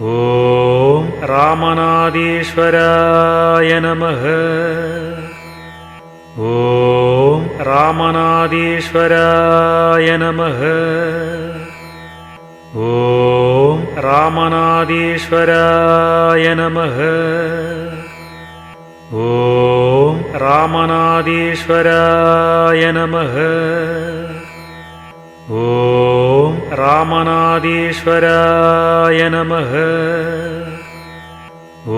ॐ रामनादीश्वराय नमः। ॐ रामनादीश्वराय नमः। ॐ रामनादीश्वराय नमः। ॐ रामनादीश्वराय नमः ॐ रामनादीश्वराय नमः।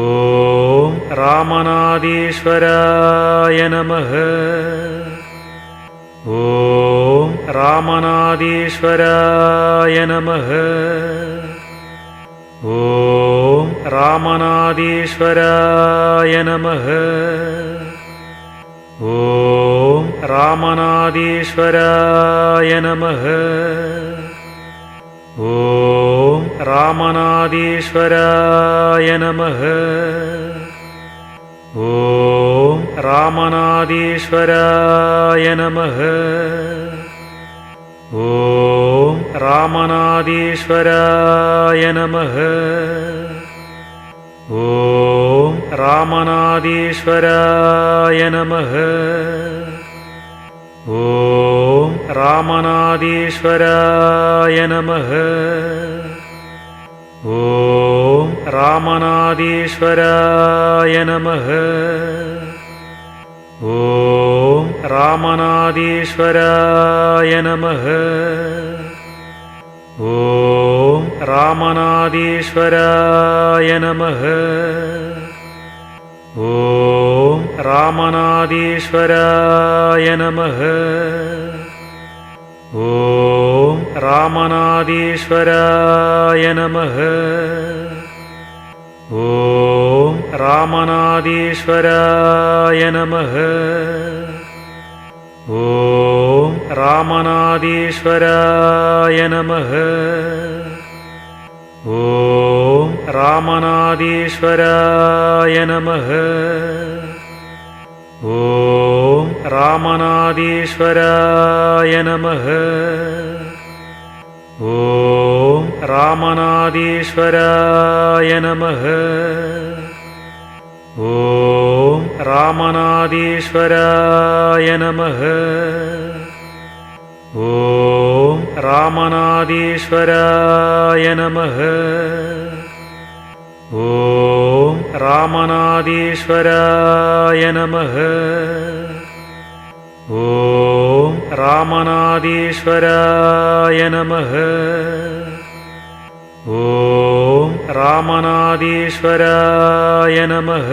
ॐ रामनादीश्वराय नमः। ॐ रामनादीश्वराय नमः। ॐ रामनादीश्वराय नमः ॐ रामनादीश्वराय नमः। ॐ रामनादीश्वराय नमः। ॐ रामनादीश्वराय नमः। ॐ रामनादीश्वराय नमः। ॐ रामनादीश्वराय नमः। ॐ रामनादीश्वराय नमः। ॐ रामनादीश्वराय नमः। ॐ रामनादीश्वराय नमः। ॐ रामनादीश्वराय नमः रामनादीश्वराय नमः। ॐ रामनादीश्वराय नमः। ॐ रामनादीश्वराय नमः। ॐ रामनादीश्वराय नमः। ॐ रामनादीश्वराय नमः ॐ रामनादीश्वराय नमः। ॐ रामनादीश्वराय ॐ रामनादीश्वराय नमः। ॐ रामनादीश्वराय नमः। ॐ रामनादीश्वराय नमः। ॐ रामनादीश्वराय नमः। ॐ रामनादीश्वराय नमः।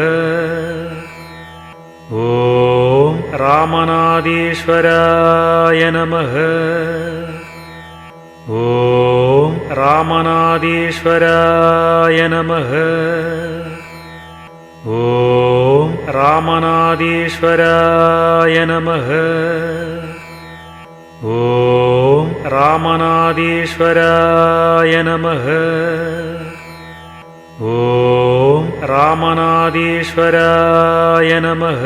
ॐ रामनादीश्वराय नमः। ॐ रामनादीश्वराय नमः ॐ रामनादीश्वराय नमः। ॐ रामनादीश्वराय नमः। ॐ रामनादीश्वराय नमः।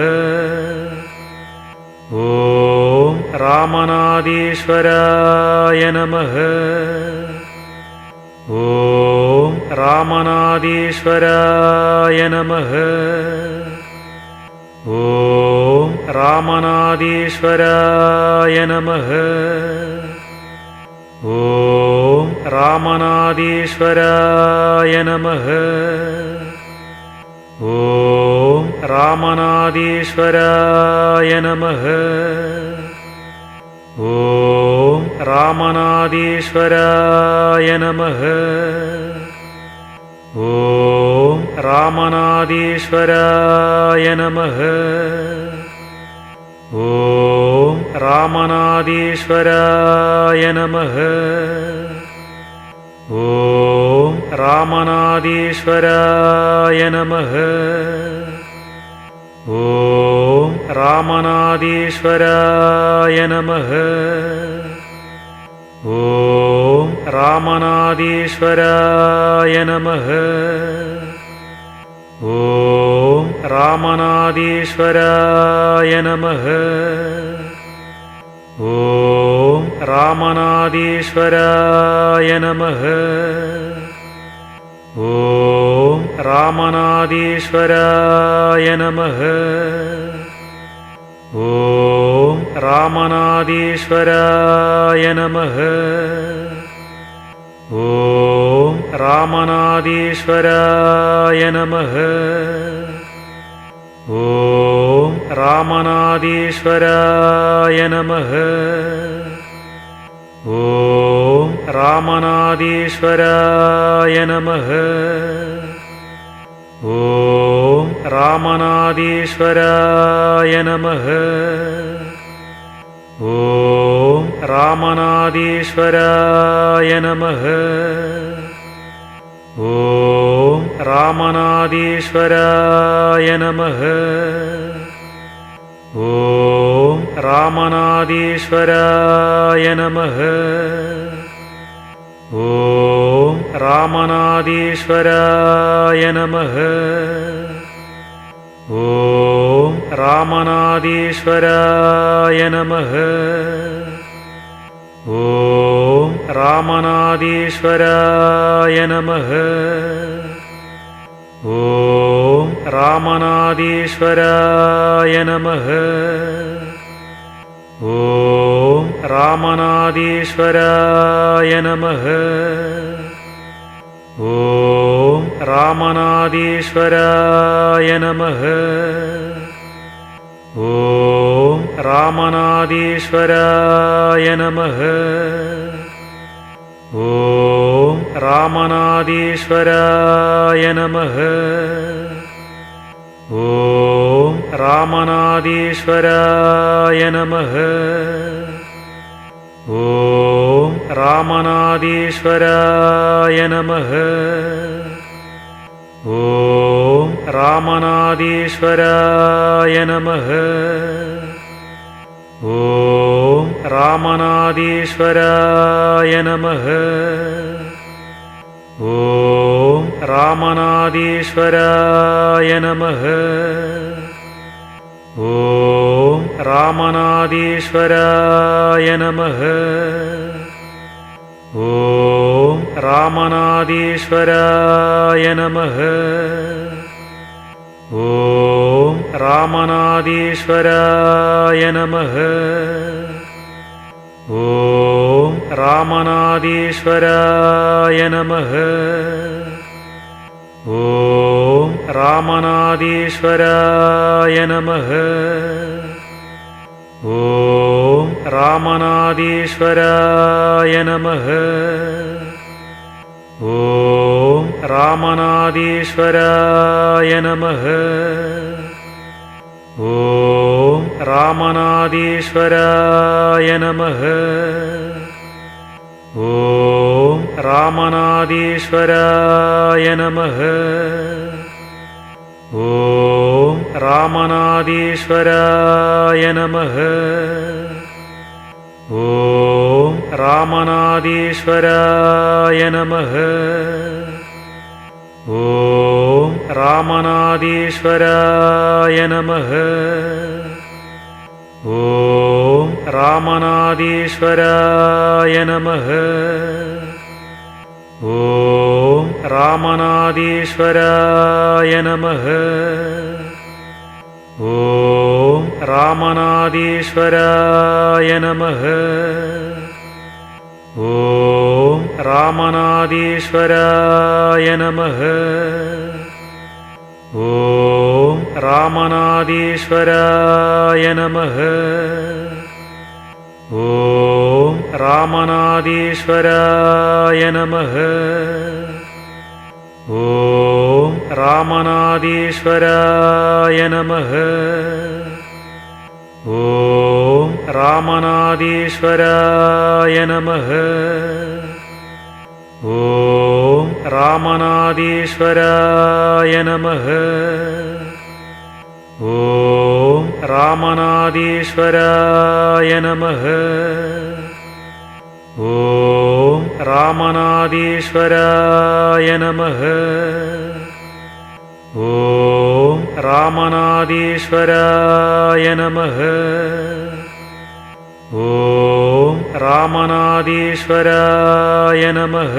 ॐ रामनादीश्वराय नमः ॐ रामनादीश्वराय नमः। ॐ रामनादीश्वराय नमः। ॐ रामनादीश्वराय नमः। ॐ रामनादीश्वराय नमः। ॐ रामनादीश्वराय नमः। ॐ रामनादीश्वराय नमः। ॐ रामनादीश्वराय नमः। ॐ रामनादीश्वराय नमः। ॐ रामनादीश्वराय नमः रामनादीश्वराय नमः। ॐ रामनादीश्वराय नमः। ॐ रामनादीश्वराय नमः। ॐ रामनादीश्वराय नमः। ॐ रामनादीश्वराय नमः ॐ रामनादीश्वराय नमः। ॐ रामनादीश्वराय नमः। ॐ रामनादीश्वराय नमः। ॐ रामनादीश्वराय नमः ॐ रामनादीश्वराय नमः। ॐ रामनादीश्वराय नमः। ॐ रामनादीश्वराय नमः। ॐ रामनादीश्वराय नमः। ॐ रामनादीश्वराय नमः। ॐ रामनादीश्वराय नमः। ॐ रामनादीश्वराय नमः। ॐ रामनादीश्वराय नमः। ॐ रामनादीश्वराय नमः ॐ रामनादीश्वराय नमः। ॐ रामनादीश्वराय नमः। ॐ रामनादीश्वराय नमः। ॐ रामनादीश्वराय नमः। ॐ रामनादीश्वराय नमः। ॐ रामनादीश्वराय नमः। ॐ रामनादीश्वराय नमः। ॐ रामनादीश्वराय नमः। ॐ रामनादीश्वराय नमः रामनादीश्वराय नमः। ॐ रामनादीश्वराय नमः। ॐ रामनादीश्वराय नमः। ॐ रामनादीश्वराय नमः। ॐ रामनादीश्वराय नमः ॐ रामनादीश्वराय नमः। ॐ रामनादीश्वराय नमः। ॐ रामनादीश्वराय नमः। ॐ रामनादीश्वराय नमः ॐ रामनादीश्वराय नमः। ॐ रामनादीश्वराय नमः। ॐ रामनादीश्वराय नमः। ॐ रामनादीश्वराय नमः ॐ रामनादीश्वराय नमः। ॐ रामनादीश्वराय नमः। ॐ रामनादीश्वराय नमः। ॐ रामनादीश्वराय नमः। ॐ रामनादीश्वराय नमः। ॐ रामनादीश्वराय नमः। ॐ रामनादीश्वराय नमः। ॐ रामनादीश्वराय नमः। ॐ रामनादीश्वराय नमः ॐ रामनादीश्वराय नमः।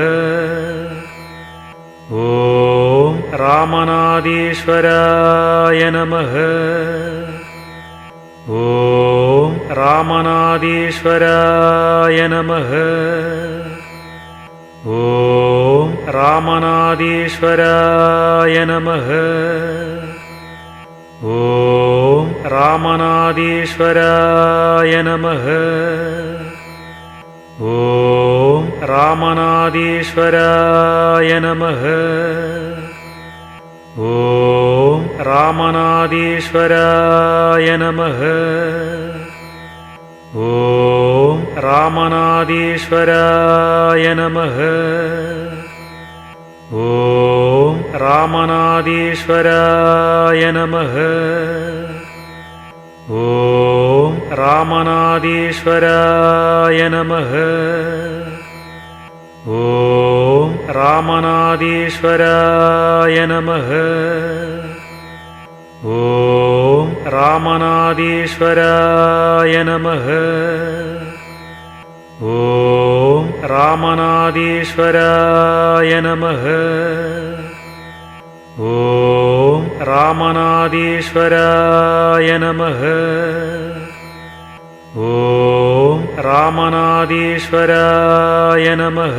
ॐ रामनादीश्वराय नमः। ॐ रामनादीश्वराय नमः। ॐ रामनादीश्वराय नमः ॐ रामनादीश्वराय नमः। ॐ रामनादीश्वराय नमः। ॐ रामनादीश्वराय नमः। ॐ रामनादीश्वराय नमः। ॐ रामनादीश्वराय नमः। ॐ रामनादीश्वराय नमः। ॐ रामनादीश्वराय नमः। ॐ रामनादीश्वराय नमः। ॐ रामनादीश्वराय नमः ॐ रामनादीश्वराय नमः। ॐ रामनादीश्वराय नमः